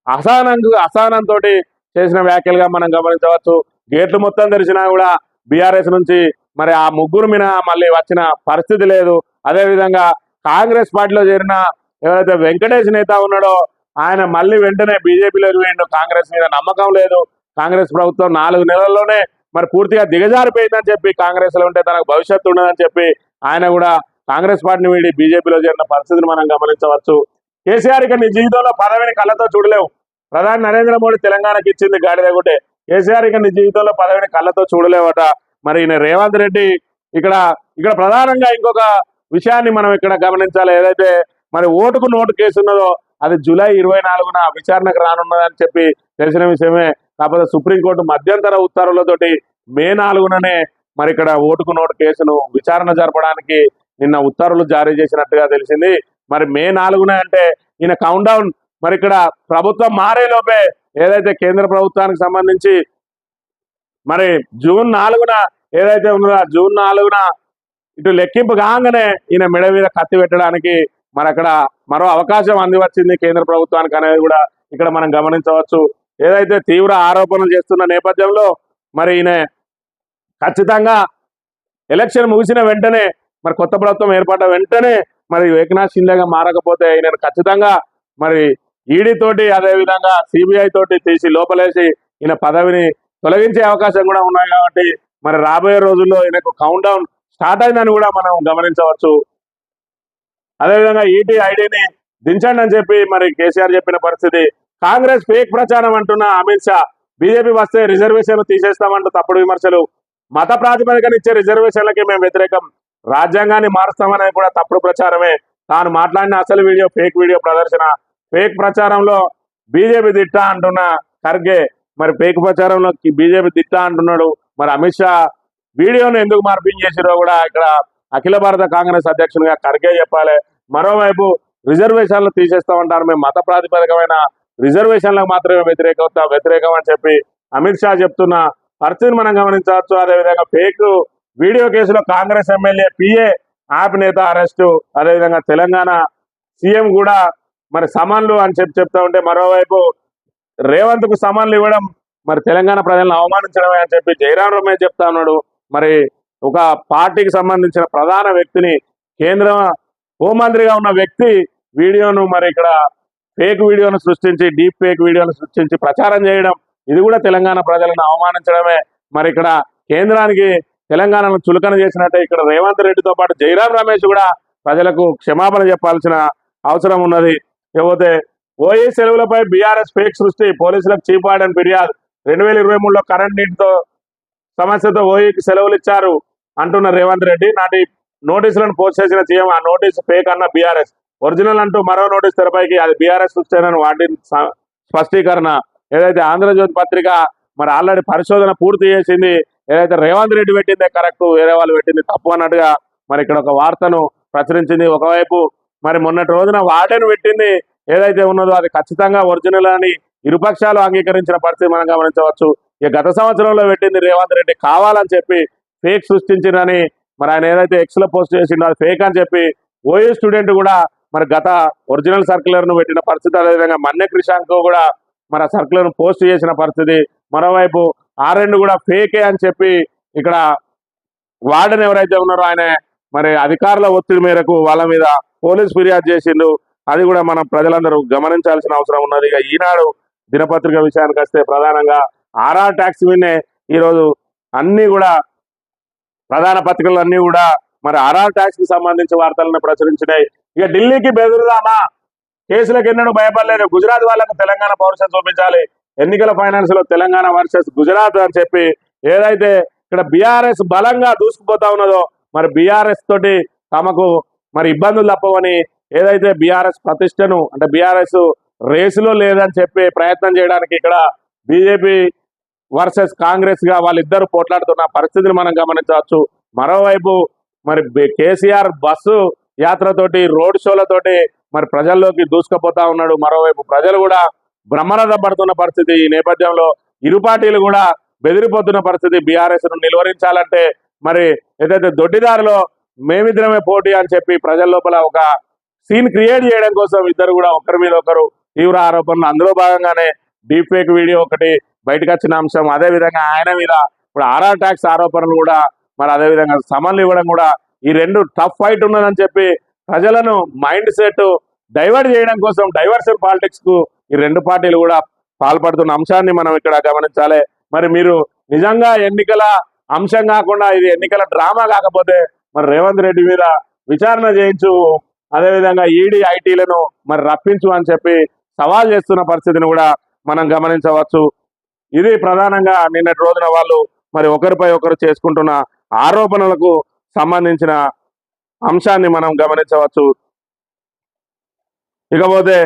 Speaker 1: అసహనం అసహనంతో చేసిన వ్యాఖ్యలుగా మనం గమనించవచ్చు. గేట్లు మొత్తం తెరిచినా కూడా బీఆర్ఎస్ నుంచి మరి ఆ ముగ్గురు మీద మళ్ళీ వచ్చిన పరిస్థితి లేదు. అదే విధంగా కాంగ్రెస్ పార్టీలో చేరిన ఎవరైతే వెంకటేష్ నేత ఉన్నాడో ఆయన మళ్ళీ వెంటనే బీజేపీలోకి పోయిండు. కాంగ్రెస్ మీద నమ్మకం లేదు. కాంగ్రెస్ ప్రభుత్వం నాలుగు నెలల్లోనే మరి పూర్తిగా దిగజారిపోయిందని చెప్పి కాంగ్రెస్లో ఉంటే తనకు భవిష్యత్తు ఉండదని చెప్పి ఆయన కూడా కాంగ్రెస్ పార్టీని వీడి బీజేపీలో చేరిన పరిస్థితిని మనం గమనించవచ్చు. కేసీఆర్ ఇక నీ జీవితంలో పదవిని కళ్ళతో చూడలేవు. ప్రధాని నరేంద్ర మోడీ తెలంగాణకి ఇచ్చింది గాడిద కేసీఆర్ ఇక నీ జీవితంలో పదవిని కళ్ళతో చూడలేవట. మరి ఈయన రేవంత్ రెడ్డి ఇక్కడ ఇక్కడ ప్రధానంగా ఇంకొక విషయాన్ని మనం ఇక్కడ గమనించాలి. ఏదైతే మరి ఓటుకు నోటు కేసు ఉన్నదో అది జూలై ఇరవై నాలుగున విచారణకు రానున్నదని చెప్పి తెలిసిన విషయమే. కాకపోతే సుప్రీంకోర్టు మధ్యంతర ఉత్తర్వులతోటి మే నాలుగుననే మరి ఇక్కడ ఓటుకు నోటు కేసును విచారణ జరపడానికి నిన్న ఉత్తర్వులు జారీ చేసినట్టుగా తెలిసింది. మరి మే నాలుగున అంటే ఈయన కౌంట్ డౌన్ మరి ఇక్కడ ప్రభుత్వం మారే లోపే ఏదైతే కేంద్ర ప్రభుత్వానికి సంబంధించి మరి జూన్ నాలుగున ఏదైతే ఉన్నదో జూన్ నాలుగున ఇటు లెక్కింపు కాగానే ఈయన మెడ మీద కత్తి పెట్టడానికి మరి అక్కడ మరో అవకాశం అంది వచ్చింది కేంద్ర ప్రభుత్వానికి అనేది కూడా ఇక్కడ మనం గమనించవచ్చు. ఏదైతే తీవ్ర ఆరోపణలు చేస్తున్న నేపథ్యంలో మరి ఈయన ఖచ్చితంగా ఎలక్షన్ ముగిసిన వెంటనే మరి కొత్త ప్రభుత్వం ఏర్పడ్డ వెంటనే మరి ఏకనాథ్ షిండేగా మారకపోతే ఈయన ఖచ్చితంగా మరి ఈడీతోటి తోటి సిబిఐ తోటి తీసి లోపలేసి ఈయన పదవిని తొలగించే అవకాశం కూడా ఉన్నాయి కాబట్టి మరి రాబోయే రోజుల్లో ఈయనకు కౌంట్ డౌన్ స్టార్ట్ అయిందని కూడా మనం గమనించవచ్చు. అదేవిధంగా ఈటీ ఐడిని దించండి అని చెప్పి మరి కేసీఆర్ చెప్పిన పరిస్థితి కాంగ్రెస్ ఫేక్ ప్రచారం అంటున్న అమిత్ షా. బీజేపీ వస్తే రిజర్వేషన్లు తీసేస్తామంటూ తప్పుడు విమర్శలు. మత ప్రాతిపదికన ఇచ్చే రిజర్వేషన్లకి మేము వ్యతిరేకం. రాజ్యాంగాన్ని మారుస్తామనేది కూడా తప్పుడు ప్రచారమే. తాను మాట్లాడిన అసలు వీడియో ఫేక్ వీడియో ప్రదర్శన. ఫేక్ ప్రచారంలో బీజేపీ దిట్ట అంటున్న ఖర్గే. మరి ఫేక్ ప్రచారంలో బీజేపీ దిట్ట అంటున్నాడు. మరి అమిత్ షా వీడియోను ఎందుకు మార్పింగ్ చేసిరో కూడా ఇక్కడ అఖిల భారత కాంగ్రెస్ అధ్యక్షునిగా ఖర్గే చెప్పాలి. మరోవైపు రిజర్వేషన్లు తీసేస్తామంటారు. మేము మత ప్రాతిపదికమైన రిజర్వేషన్లకు మాత్రమే వ్యతిరేకత వ్యతిరేకం అని చెప్పి అమిత్ షా చెప్తున్న పరిస్థితిని మనం గమనించవచ్చు. అదేవిధంగా ఫేక్ వీడియో కేసులో కాంగ్రెస్ ఎమ్మెల్యే పిఏ యాప్ నేత అరెస్టు అదేవిధంగా తెలంగాణ సీఎం కూడా మరి సమన్లు అని చెప్పి చెప్తా ఉంటే మరోవైపు రేవంత్కు సమన్లు ఇవ్వడం మరి తెలంగాణ ప్రజలను అవమానించడమే అని చెప్పి జయరాం రమేష్ చెప్తా ఉన్నాడు. మరి ఒక పార్టీకి సంబంధించిన ప్రధాన వ్యక్తిని కేంద్ర హోంమంత్రిగా ఉన్న వ్యక్తి వీడియోను మరి ఇక్కడ ఫేక్ వీడియోను సృష్టించి డీప్ ఫేక్ వీడియోను సృష్టించి ప్రచారం చేయడం ఇది కూడా తెలంగాణ ప్రజలను అవమానించడమే. మరి ఇక్కడ కేంద్రానికి తెలంగాణను చులకన చేసినట్టే ఇక్కడ రేవంత్ రెడ్డితో పాటు జయరాం రమేష్ కూడా ప్రజలకు క్షమాపణ చెప్పాల్సిన అవసరం ఉన్నది. లేకపోతే ఓఏ సెలవులపై బీఆర్ఎస్ ఫేక్ సృష్టి పోలీసులకు చీపాడని ఫిర్యాదు. రెండు వేల ఇరవై మూడులో కరెంట్ నీటితో సమస్యతో ఓఈకి సెలవులు ఇచ్చారు అంటున్న రేవంత్ రెడ్డి. నాటి నోటీసులను పోస్ట్ చేసిన సీఎం ఆ నోటీసు ఫేక్ అన్న బీఆర్ఎస్. ఒరిజినల్ అంటూ మరో నోటీస్ తెరపైకి అది బీఆర్ఎస్ సృష్టినని వాటి స్పష్టీకరణ. ఏదైతే ఆంధ్రజ్యోతి పత్రిక మరి ఆల్రెడీ పరిశోధన పూర్తి చేసింది ఏదైతే రేవంత్ రెడ్డి పెట్టిందే కరెక్ట్ వేరే వాళ్ళు పెట్టింది తప్పు అన్నట్టుగా మరి ఇక్కడ ఒక వార్తను ప్రచురించింది. ఒకవైపు మరి మొన్నటి రోజున వార్డెన్ పెట్టింది ఏదైతే ఉన్నదో అది ఖచ్చితంగా ఒరిజినల్ అని ఇరుపక్షాలు అంగీకరించిన పరిస్థితి మనం గమనించవచ్చు. ఇక గత సంవత్సరంలో పెట్టింది రేవంత్ రెడ్డి కావాలని చెప్పి ఫేక్ సృష్టించిందని మరి ఆయన ఏదైతే ఎక్స్లో పోస్ట్ చేసిండో అది ఫేక్ అని చెప్పి ఓయూ స్టూడెంట్ కూడా మరి గత ఒరిజినల్ సర్క్యులర్ను పెట్టిన పరిస్థితి అదేవిధంగా మన్నె క్రిషాంక్ కూడా మరి ఆ ను పోస్ట్ చేసిన పరిస్థితి. మరోవైపు ఆ కూడా ఫేకే అని చెప్పి ఇక్కడ వార్డెన్ ఎవరైతే ఉన్నారో ఆయన మరి అధికారుల ఒత్తిడి మేరకు వాళ్ళ మీద పోలీస్ ఫిర్యాదు చేసిండు. అది కూడా మనం ప్రజలందరూ గమనించాల్సిన అవసరం ఉన్నది. ఇక ఈనాడు దినపత్రిక విషయానికి వస్తే ప్రధానంగా ఆర్ఆర్ ట్యాక్స్ మీదనే ఈరోజు అన్నీ కూడా ప్రధాన పత్రికలు అన్నీ కూడా మరి ఆర్ఆర్ ట్యాక్స్కి కి వార్తలను ప్రచురించినాయి. ఇక ఢిల్లీకి బెదురుదామా? కేసులకు ఎన్నడూ భయపడలేదు. గుజరాత్ వాళ్ళకు తెలంగాణ పౌరుషం చూపించాలి. ఎన్నికల ఫైనాన్స్లో తెలంగాణ వర్సెస్ గుజరాత్ అని చెప్పి ఏదైతే ఇక్కడ బీఆర్ఎస్ బలంగా దూసుకుపోతా ఉన్నదో మరి బీఆర్ఎస్ తోటి తమకు మరి ఇబ్బందులు తప్పవని ఏదైతే బీఆర్ఎస్ ప్రతిష్టను అంటే బీఆర్ఎస్ రేసులో లేదని చెప్పి ప్రయత్నం చేయడానికి ఇక్కడ బీజేపీ వర్సెస్ కాంగ్రెస్గా వాళ్ళిద్దరు పోట్లాడుతున్న పరిస్థితిని మనం గమనించవచ్చు. మరోవైపు మరి కేసీఆర్ బస్సు యాత్రతోటి రోడ్ షోలతోటి మరి ప్రజల్లోకి దూసుకుపోతా ఉన్నాడు. మరోవైపు ప్రజలు కూడా బ్రహ్మరథం పడుతున్న పరిస్థితి ఈ నేపథ్యంలో. ఇరు పార్టీలు కూడా బెదిరిపోతున్న పరిస్థితి బీఆర్ఎస్ను నిలువరించాలంటే మరి ఏదైతే దొడ్డిదారిలో మేమిద్దరమే పోటీ అని చెప్పి ప్రజల లోపల ఒక సీన్ క్రియేట్ చేయడం కోసం ఇద్దరు కూడా ఒకరి మీద ఒకరు తీవ్ర ఆరోపణలు. అందులో భాగంగానే డీప్ ఫేక్ వీడియో ఒకటి బయటకు వచ్చిన అంశం. అదే విధంగా ఆయన మీద ఇప్పుడు ఆర్ఆర్ ట్యాక్స్ ఆరోపణలు కూడా మరి అదే విధంగా సమన్లు ఇవ్వడం కూడా ఈ రెండు టఫ్ ఫైట్ ఉన్నదని చెప్పి ప్రజలను మైండ్ సెట్ డైవర్ట్ చేయడం కోసం డైవర్షన్ పాలిటిక్స్కు ఈ రెండు పార్టీలు కూడా పాల్పడుతున్న అంశాన్ని మనం ఇక్కడ గమనించాలి. మరి మీరు నిజంగా ఎన్నికల అంశం కాకుండా ఇది ఎన్నికల డ్రామా కాకపోతే మరి రేవంత్ రెడ్డి మీద విచారణ చేయించు అదేవిధంగా ఈడీ ఐటీలను మరి రప్పించు అని చెప్పి సవాల్ చేస్తున్న పరిస్థితిని కూడా మనం గమనించవచ్చు. ఇది ప్రధానంగా నిన్నటి రోజున వాళ్ళు మరి ఒకరిపై ఒకరు చేసుకుంటున్న ఆరోపణలకు సంబంధించిన అంశాన్ని మనం గమనించవచ్చు. ఇకపోతే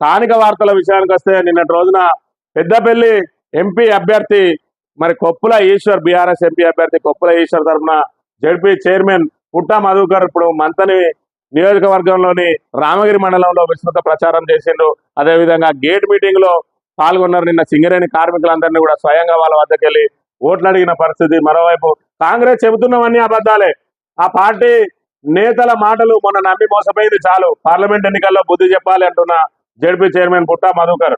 Speaker 1: స్థానిక వార్తల విషయానికి వస్తే నిన్నటి రోజున పెద్దపల్లి ఎంపీ అభ్యర్థి మరి కొప్పుల ఈశ్వర్ బీఆర్ఎస్ ఎంపీ అభ్యర్థి కొప్పుల ఈశ్వర్ తరఫున జడ్పీ చైర్మన్ పుట్ట మధుకర్ ఇప్పుడు మంతని నియోజకవర్గంలోని రామగిరి మండలంలో విస్తృత ప్రచారం చేసిండు. అదేవిధంగా గేట్ మీటింగ్లో పాల్గొన్నారు నిన్న సింగరేణి కార్మికులందరినీ కూడా స్వయంగా వాళ్ళ వద్దకెళ్ళి ఓట్లు అడిగిన పరిస్థితి. మరోవైపు కాంగ్రెస్ చెబుతున్నవన్నీ అబద్ధాలే. ఆ పార్టీ నేతల మాటలు మొన్న నమ్మి మోసపోయింది చాలు. పార్లమెంట్ ఎన్నికల్లో బుద్ధి చెప్పాలి అంటున్న జడ్పీ చైర్మన్ పుట్ట మధుకర్.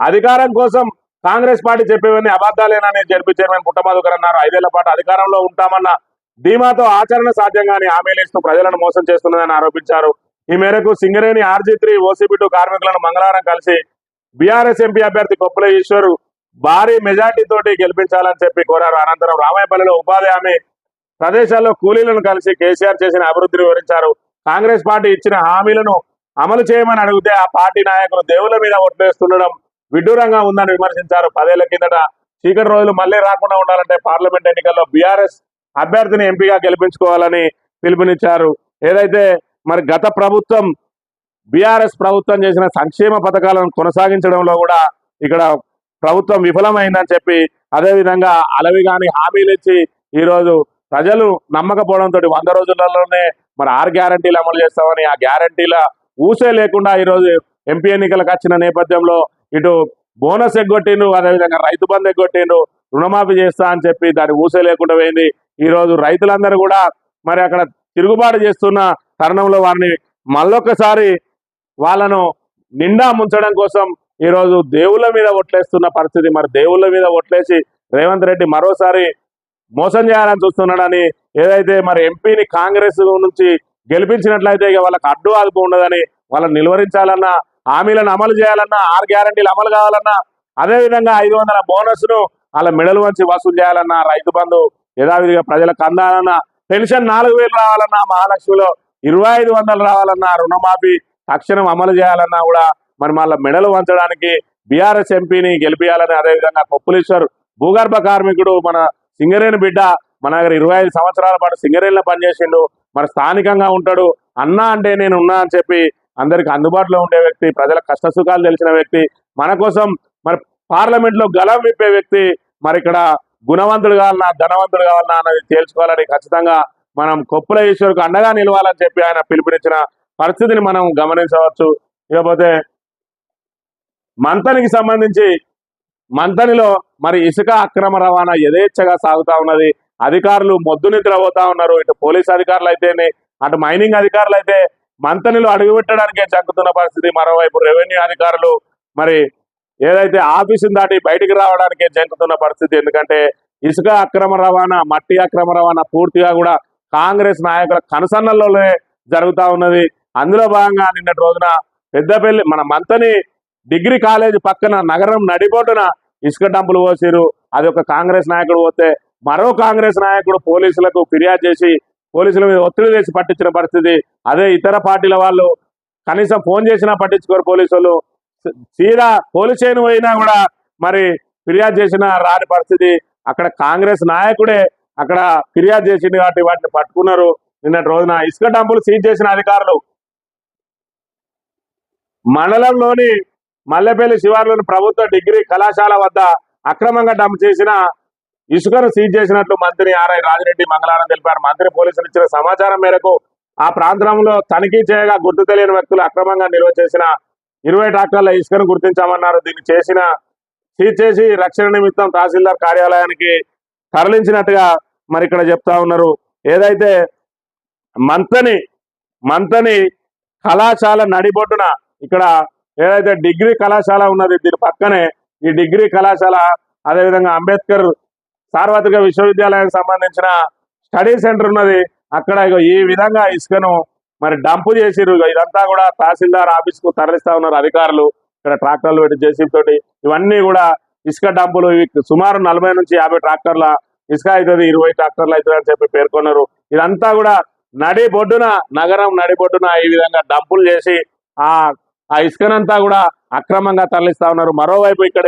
Speaker 1: అధికారం కోసం కాంగ్రెస్ పార్టీ చెప్పేవన్నీ అబద్ధాలేనని జడ్పీ చైర్మన్ పుట్ట మధుకర్ అన్నారు. ఐదేళ్ళ పాటు అధికారంలో ఉంటామన్న ధీమాతో ఆచరణ సాధ్యంగానే హామీలు ఇస్తూ ప్రజలను మోసం చేస్తున్నదని ఆరోపించారు. ఈ మేరకు Singareni RG three OCB two కార్మికులను మంగళవారం కలిసి బీఆర్ఎస్ ఎంపీ అభ్యర్థి కొప్పుల ఈశ్వర్ భారీ మెజార్టీ తోటి గెలిపించాలని చెప్పి కోరారు. అనంతరం రామాయపల్లిలో ఉపాధి హామీ ప్రదేశాల్లో కూలీలను కలిసి కేసీఆర్ చేసిన అభివృద్ధిని వివరించారు. కాంగ్రెస్ పార్టీ ఇచ్చిన హామీలను అమలు చేయమని అడిగితే ఆ పార్టీ నాయకులు దేవుల మీద ఓట్లేస్తుండడం విడ్డూరంగా ఉందని విమర్శించారు. పదేళ్ళ కిందట చీకటి రోజులు మళ్ళీ రాకుండా ఉండాలంటే పార్లమెంట్ ఎన్నికల్లో బీఆర్ఎస్ అభ్యర్థిని ఎంపీగా గెలిపించుకోవాలని పిలుపునిచ్చారు. ఏదైతే మరి గత ప్రభుత్వం బీఆర్ఎస్ ప్రభుత్వం చేసిన సంక్షేమ పథకాలను కొనసాగించడంలో కూడా ఇక్కడ ప్రభుత్వం విఫలమైందని చెప్పి అదేవిధంగా అలవి కాని హామీలు ఇచ్చి ఈరోజు ప్రజలు నమ్మకపోవడంతో వంద రోజులలోనే మరి ఆరు గ్యారంటీలు అమలు చేస్తామని ఆ గ్యారంటీల ఊసే లేకుండా ఈరోజు ఎంపీ ఎన్నికలకు వచ్చిన నేపథ్యంలో ఇటు బోనస్ ఎగ్గొట్టిండు అదేవిధంగా రైతు బంధు ఎగ్గొట్టిండు రుణమాఫీ చేస్తా అని చెప్పి దాని ఊసే లేకుండా పోయింది. ఈరోజు రైతులందరూ కూడా మరి అక్కడ తిరుగుబాటు చేస్తున్న తరుణంలో వారిని మళ్ళొక్కసారి వాళ్ళను నిండా ముంచడం కోసం ఈరోజు దేవుళ్ళ మీద ఒట్లేస్తున్న పరిస్థితి. మరి దేవుళ్ళ మీద ఒట్లేసి రేవంత్ రెడ్డి మరోసారి మోసం చేయాలని చూస్తున్నాడని ఏదైతే మరి ఎంపీని కాంగ్రెస్ నుంచి గెలిపించినట్లయితే ఇక వాళ్ళకి అడ్డు ఆదుపు ఉండదని వాళ్ళని నిలువరించాలన్నా హామీలను అమలు చేయాలన్నా ఆరు గ్యారంటీలు అమలు కావాలన్నా అదే విధంగా ఐదు వందల బోనస్ను వాళ్ళ మెడలు వంచి వసూలు చేయాలన్నా రైతు బంధు యథావిధిగా ప్రజలకు అందాలన్నా పెన్షన్ నాలుగు వేలు రావాలన్నా మహాలక్ష్మిలో ఇరవై ఐదు వందలు రావాలన్నా రుణమాఫీ తక్షణం అమలు చేయాలన్నా కూడా మరి మళ్ళీ మెడలు వంచడానికి బీఆర్ఎస్ ఎంపీని గెలిపించాలని అదేవిధంగా కొప్పులేశ్వర్ భూగర్భ కార్మికుడు మన సింగరేణి బిడ్డ మన దగ్గర ఇరవై ఐదు సంవత్సరాల పాటు సింగరేణిలో పనిచేసిండు. మరి స్థానికంగా ఉంటాడు. అన్నా అంటే నేను ఉన్నా అని చెప్పి అందరికి అందుబాటులో ఉండే వ్యక్తి ప్రజల కష్ట సుఖాలు తెలిసిన వ్యక్తి మన కోసం మరి పార్లమెంట్లో గలం విప్పే వ్యక్తి మరి ఇక్కడ గుణవంతుడు కావాలన్నా ధనవంతుడు కావాలన్నా అన్నది తేల్చుకోవాలని ఖచ్చితంగా మనం కొప్పుల ఈశ్వరుకు అండగా నిలవాలని చెప్పి ఆయన పిలుపునిచ్చిన పరిస్థితిని మనం గమనించవచ్చు. ఇకపోతే మంతనికి సంబంధించి మంతనిలో మరి ఇసుక అక్రమ రవాణా యథేచ్ఛగా సాగుతా ఉన్నది. అధికారులు మొద్దు నిద్ర పోతా ఉన్నారు. ఇటు పోలీస్ అధికారులు అయితేనే అటు మైనింగ్ అధికారులు అయితే మంతనిలో అడుగుపెట్టడానికే జంకుతున్న పరిస్థితి. మరోవైపు రెవెన్యూ అధికారులు మరి ఏదైతే ఆఫీసును దాటి బయటికి రావడానికే జంకుతున్న పరిస్థితి. ఎందుకంటే ఇసుక అక్రమ రవాణా మట్టి అక్రమ రవాణా పూర్తిగా కూడా కాంగ్రెస్ నాయకుల కనుసన్నల్లోనే జరుగుతూ ఉన్నది. అందులో భాగంగా నిన్నటి రోజున పెద్దపల్లి మన మంతని డిగ్రీ కాలేజ్ పక్కన నగరం నడిబొడ్డున ఇసుక డంపులు పోసిరు అది ఒక కాంగ్రెస్ నాయకుడు పోతే మరో కాంగ్రెస్ నాయకుడు పోలీసులకు ఫిర్యాదు చేసి పోలీసుల మీద ఒత్తిడి చేసి పట్టించిన పరిస్థితి. అదే ఇతర పార్టీల వాళ్ళు కనీసం ఫోన్ చేసినా పట్టించుకోరు పోలీసులు. సీదా పోలీస్ స్టేషన్ పోయినా కూడా మరి ఫిర్యాదు చేసిన రాని పరిస్థితి. అక్కడ కాంగ్రెస్ నాయకుడే అక్కడ ఫిర్యాదు చేసింది కాబట్టి వాటిని పట్టుకున్నారు. నిన్నటి రోజున ఇసుక డంపులు సీజ్ చేసిన అధికారులు. మండలంలోని మల్లెపల్లి శివార్లోని ప్రభుత్వ డిగ్రీ కళాశాల వద్ద అక్రమంగా డంప్ చేసిన ఇసుకను సీజ్ చేసినట్లు మంత్రి ఆర్ఐ రాజిరెడ్డి మంగళవారం తెలిపారు. మంత్రి పోలీసులు ఇచ్చిన సమాచారం మేరకు ఆ ప్రాంతంలో తనిఖీ చేయగా గుర్తు తెలియని వ్యక్తులు అక్రమంగా నిల్వ చేసిన ఇరవై ట్రాక్టర్ల ఇసుకను గుర్తించామన్నారు. దీన్ని చేసిన సీజ్ చేసి రక్షణ నిమిత్తం తహసీల్దార్ కార్యాలయానికి తరలించినట్టుగా మరి ఇక్కడ చెప్తా ఉన్నారు. ఏదైతే మంతని మంతని కళాశాల నడిబొడ్డున ఇక్కడ ఏదైతే డిగ్రీ కళాశాల ఉన్నది దీని పక్కనే ఈ డిగ్రీ కళాశాల అదేవిధంగా అంబేద్కర్ సార్వత్రిక విశ్వవిద్యాలయానికి సంబంధించిన స్టడీ సెంటర్ ఉన్నది. అక్కడ ఇగో ఈ విధంగా ఇసుకను మరి డంపు చేసిరు ఇదంతా కూడా తహసీల్దార్ ఆఫీస్కు తరలిస్తా ఉన్నారు అధికారులు. ఇక్కడ ట్రాక్టర్లు పెట్టి జేసీబీ తోటి ఇవన్నీ కూడా ఇసుక డంపులు ఇవి సుమారు నలభై నుంచి యాభై ట్రాక్టర్ల ఇసుక అవుతుంది ఇరవై ట్రాక్టర్లు అవుతుంది అని చెప్పి పేర్కొన్నారు. ఇదంతా కూడా నడి బొడ్డున నగరం నడి బొడ్డున ఈ విధంగా డంపులు చేసి ఆ ఆ ఇసుకనంతా కూడా అక్రమంగా తరలిస్తా ఉన్నారు. మరోవైపు ఇక్కడ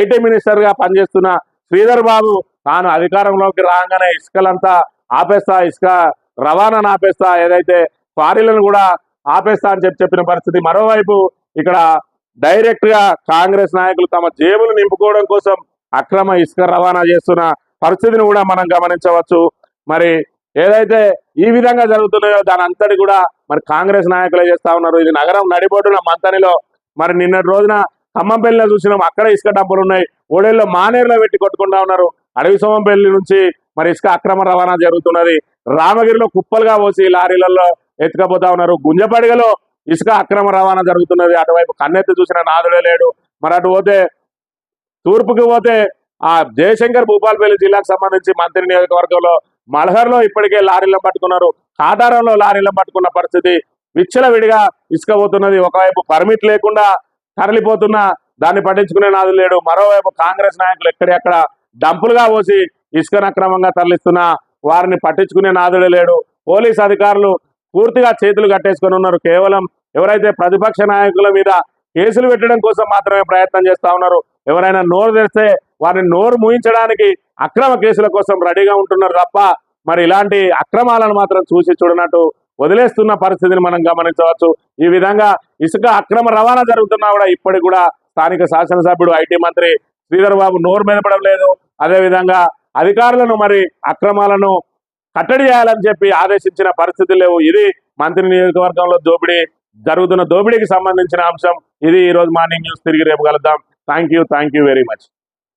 Speaker 1: ఐటీ మినిస్టర్గా పనిచేస్తున్న శ్రీధర్ బాబు తాను అధికారంలోకి రాగానే ఇసుకలంతా ఆపేస్తా ఇసుక రవాణాను ఆపేస్తా ఏదైతే క్వారీలను కూడా ఆపేస్తా అని చెప్పి చెప్పిన పరిస్థితి. మరోవైపు ఇక్కడ డైరెక్ట్గా కాంగ్రెస్ నాయకులు తమ జేబులు నింపుకోవడం కోసం అక్రమ ఇసుక రవాణా చేస్తున్న పరిస్థితిని కూడా మనం గమనించవచ్చు. మరి ఏదైతే ఈ విధంగా జరుగుతున్నాయో దాని అంతటి కూడా మరి కాంగ్రెస్ నాయకులే చేస్తా ఉన్నారు. ఇది నగరం నడిపోటున్న మంతనిలో మరి నిన్నటి రోజున ఖమ్మంపల్లిలో చూసినాం. అక్కడ ఇసుక డబ్బులు ఉన్నాయి. ఓడేళ్ళలో మానేరులో పెట్టి కొట్టుకుంటా ఉన్నారు. అడవి సోమంపల్లి నుంచి మరి ఇసుక అక్రమ రవాణా జరుగుతున్నది. రామగిరిలో కుప్పలుగా పోసి లారీలలో ఎత్తుకపోతా ఉన్నారు. గుంజపడిగలో ఇసుక అక్రమ రవాణా జరుగుతున్నది. అటువైపు కన్నెత్తి చూసిన నాదుడే లేడు. మరి అటు పోతే తూర్పుకి పోతే ఆ జయశంకర్ భూపాలపల్లి జిల్లాకు సంబంధించి మంత్రి నియోజకవర్గంలో మల్హర్లో ఇప్పటికే లారీలను పట్టుకున్నారు. కాటారంలో లారీలను పట్టుకున్న పరిస్థితి విచ్చల విడిగా ఒకవైపు పర్మిట్ లేకుండా తరలిపోతున్న దాన్ని పట్టించుకునే నాదు లేడు. మరోవైపు కాంగ్రెస్ నాయకులు ఎక్కడెక్కడ డంపులుగా పోసి ఇసుకను అక్రమంగా తరలిస్తున్న వారిని పట్టించుకునే నాదుడే లేడు. పోలీస్ అధికారులు పూర్తిగా చేతులు కట్టేసుకొని ఉన్నారు. కేవలం ఎవరైతే ప్రతిపక్ష నాయకుల మీద కేసులు పెట్టడం కోసం మాత్రమే ప్రయత్నం చేస్తా ఉన్నారు. ఎవరైనా నోరు తెరిస్తే వారిని నోరు మూయించడానికి అక్రమ కేసుల కోసం రెడీగా ఉంటున్నారు తప్ప మరి ఇలాంటి అక్రమాలను మాత్రం చూసి చూడనట్టు వదిలేస్తున్న పరిస్థితిని మనం గమనించవచ్చు. ఈ విధంగా ఇసుక అక్రమ రవాణా జరుగుతున్నా కూడా ఇప్పటికి కూడా స్థానిక శాసనసభ్యుడు ఐటీ మంత్రి శ్రీధర్ బాబు నోరు మెదపడం లేదు. అదే విధంగా అధికారులను మరి అక్రమాలను కట్టడి చేయాలని చెప్పి ఆదేశించిన పరిస్థితులు లేవు. ఇది మంత్రి నియోజకవర్గంలో దోపిడీ జరుగుతున్న దోపిడీకి సంబంధించిన అంశం. ఇది ఈ రోజు మార్నింగ్ న్యూస్. తిరిగి రేపు కలుద్దాం. Thank you thank you very much.